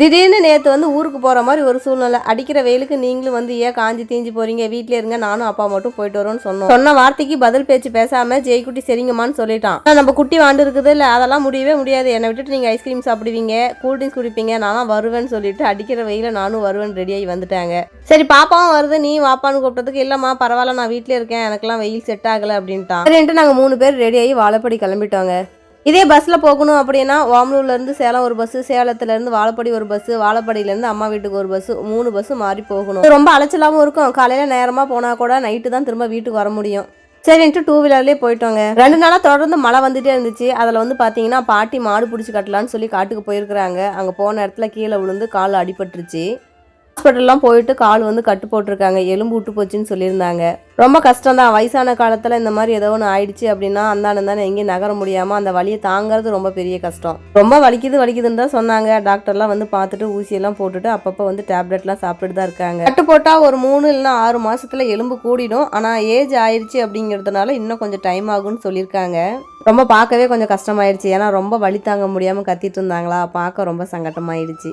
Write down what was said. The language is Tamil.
திடீர்னு நேற்று வந்து ஊருக்கு போகிற மாதிரி ஒரு சூழ்நிலை. அடிக்கிற வெயிலுக்கு நீங்களும் வந்து ஏன் காஞ்சி தீஞ்சு போறீங்க? வீட்டிலே இருங்க நானும் அப்பா மட்டும் போயிட்டு வரோம்னு சொன்னோம். சொன்ன வார்த்தைக்கு பதில் பேச்சு பேசாம ஜெய்குட்டி சரிங்கம்மான்னு சொல்லிட்டான். நம்ம குட்டி வாண்டு இருக்குது இல்லை அதெல்லாம் முடியவே முடியாது. என்னை விட்டுட்டு நீங்கள் ஐஸ்கிரீம் சாப்பிடுவீங்க கூல்ட்ரிங்க்ஸ் குடிப்பீங்க நானும் வருவேன்னு சொல்லிட்டு அடிக்கிற வெயில நானும் வருவேன் ரெடியாகி வந்துட்டாங்க. சரி பாப்பாவும் வருது நீ வாப்பான்னு கூப்பிட்டதுக்கு இல்லைம்மா பரவாயில்ல நான் வீட்டிலே இருக்கேன் எனக்கெல்லாம் வெயில் செட் ஆகலை அப்படின்ட்டான். சரின்ட்டு நாங்கள் மூணு பேர் ரெடியாகி வாழைப்படி கிளம்பிட்டோங்க. இதே பஸ்ஸில் போகணும் அப்படின்னா ஓமலூர்லேருந்து சேலம் ஒரு பஸ்ஸு சேலத்துலேருந்து வாழப்படி ஒரு பஸ்ஸு வாழப்படியிலேருந்து அம்மா வீட்டுக்கு ஒரு பஸ்ஸு மூணு பஸ்ஸு மாறி போகணும். ரொம்ப அலைச்சலாகவும் இருக்கும். காலையில் நேரமாக போனால் கூட நைட்டு தான் திரும்ப வீட்டுக்கு வர முடியும். சரின்ட்டு டூ வீலர்லேயே போயிட்டோங்க. ரெண்டு நாளாக தொடர்ந்து மழை வந்துட்டே இருந்துச்சு. அதில் வந்து பார்த்தீங்கன்னா பாட்டி மாடு பிடிச்சி கட்டலான்னு சொல்லி காட்டுக்கு போயிருக்கிறாங்க. அங்கே போன இடத்துல கீழே விழுந்து கால் அடிபட்டுருச்சு. ஹாஸ்பிட்டல்லாம் போயிட்டு கால் வந்து கட்டு போட்டிருக்காங்க. எலும்பு விட்டு போச்சுன்னு சொல்லியிருந்தாங்க. ரொம்ப கஷ்டம் தான் வயசான காலத்தில் இந்த மாதிரி ஏதோ ஒன்று ஆயிடுச்சு அப்படின்னா அந்தாண்டு தானே எங்கேயும் நகர முடியாமல் அந்த வலியை தாங்கிறது ரொம்ப பெரிய கஷ்டம். ரொம்ப வலிக்குது வலிக்குதுன்னு தான் சொன்னாங்க. டாக்டர்லாம் வந்து பார்த்துட்டு ஊசியெல்லாம் போட்டுட்டு அப்பப்போ வந்து டேப்லெட்லாம் சாப்பிட்டுட்டு தான் இருக்காங்க. கட்டு போட்டால் ஒரு மூணு இல்லைன்னா ஆறு மாதத்தில் எலும்பு கூடிடும். ஆனால் ஏஜ் ஆயிடுச்சு அப்படிங்கிறதுனால இன்னும் கொஞ்சம் டைம் ஆகும்னு சொல்லியிருக்காங்க. ரொம்ப பார்க்கவே கொஞ்சம் கஷ்டமாயிடுச்சு ஏன்னா ரொம்ப வலி தாங்க முடியாமல் கத்திட்டு இருந்தாங்களா? பார்க்க ரொம்ப சங்கட்டமாயிடுச்சு